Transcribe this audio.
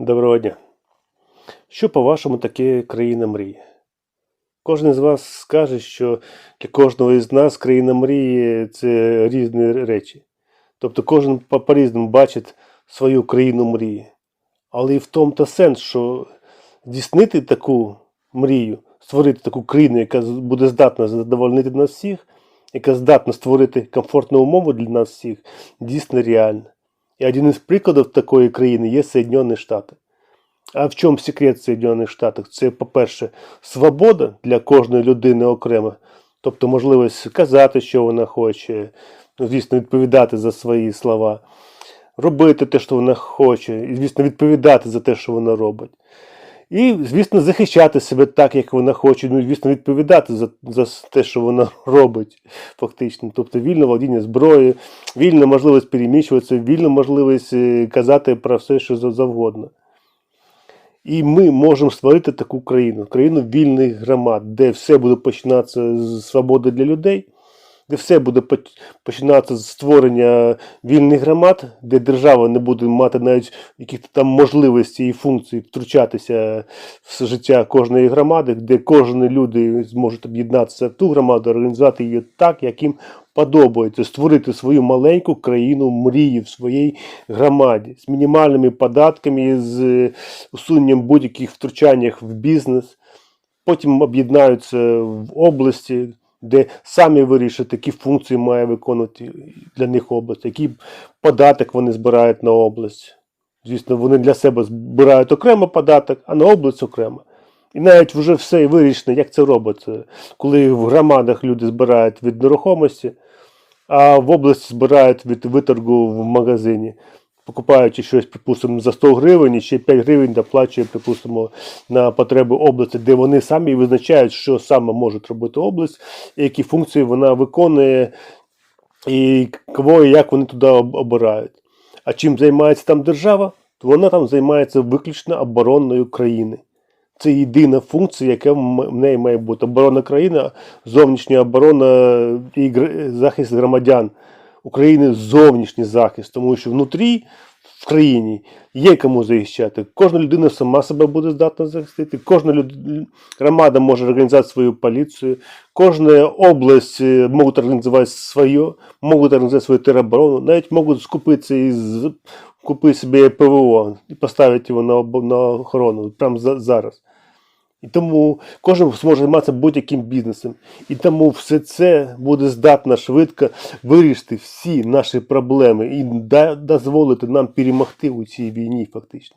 Доброго дня. Що по-вашому таке країна мрії? Кожен з вас скаже, що для кожного із нас країна мрії це різні речі. Тобто кожен по- по-різному бачить свою країну мрії. Але і в тому та сенс, що здійснити таку мрію, створити таку країну, яка буде здатна задовольнити нас всіх, яка здатна створити комфортну умову для нас всіх, дійсно реально. І один із прикладів такої країни є Соєдні Штати. А в чому секрет в Штатів? Це, по-перше, свобода для кожної людини окремо, тобто можливість казати, що вона хоче, ну, звісно, відповідати за свої слова, робити те, що вона хоче, і, звісно, відповідати за те, що вона робить. І, звісно, захищати себе так, як вона хоче, ну, звісно, відповідати за, за те, що вона робить, фактично. Тобто вільне володіння зброєю, вільна можливість переміщуватися, вільна можливість е, казати про все, що завгодно. І ми можемо створити таку країну, країну вільних громад, де все буде починатися з свободи для людей, де все буде поч- починатися з створення вільних громад, де держава не буде мати навіть якихось там можливостей і функцій втручатися в життя кожної громади, де кожні люди зможуть об'єднатися в ту громаду, організувати її так, як їм подобається, створити свою маленьку країну мрії в своїй громаді з мінімальними податками, з усуненням будь-яких втручань в бізнес. Потім об'єднаються в області, де самі вирішать, які функції має виконувати для них область, який податок вони збирають на область. Звісно, вони для себе збирають окремо податок, а на область окремо. І навіть вже все вирішено, як це робиться, коли в громадах люди збирають від нерухомості, а в області збирають від виторгу в магазині, покупаючи щось, припустимо, за 100 гривень, і ще 5 гривень доплачує, припустимо, на потреби області, де вони самі визначають, що саме може робити область, які функції вона виконує, і кого і як вони туди обирають. А чим займається там держава, то вона там займається виключно оборонною країни. Це єдина функція, яка в неї має бути. Оборона країни, зовнішня оборона і захист громадян України, зовнішній захист, тому що внутрі в країні є кому захищати. Кожна людина сама себе буде здатна захистити, кожна люд... громада може організувати свою поліцію, кожна область е, може організувати своє, можуть організувати свою тероборону, навіть можуть скупитися і купити собі ПВО і поставити його на, на охорону прямо за... зараз. І тому кожен зможе займатися будь-яким бізнесом. І тому все це буде здатно швидко вирішити всі наші проблеми і дозволити нам перемогти у цій війні, фактично.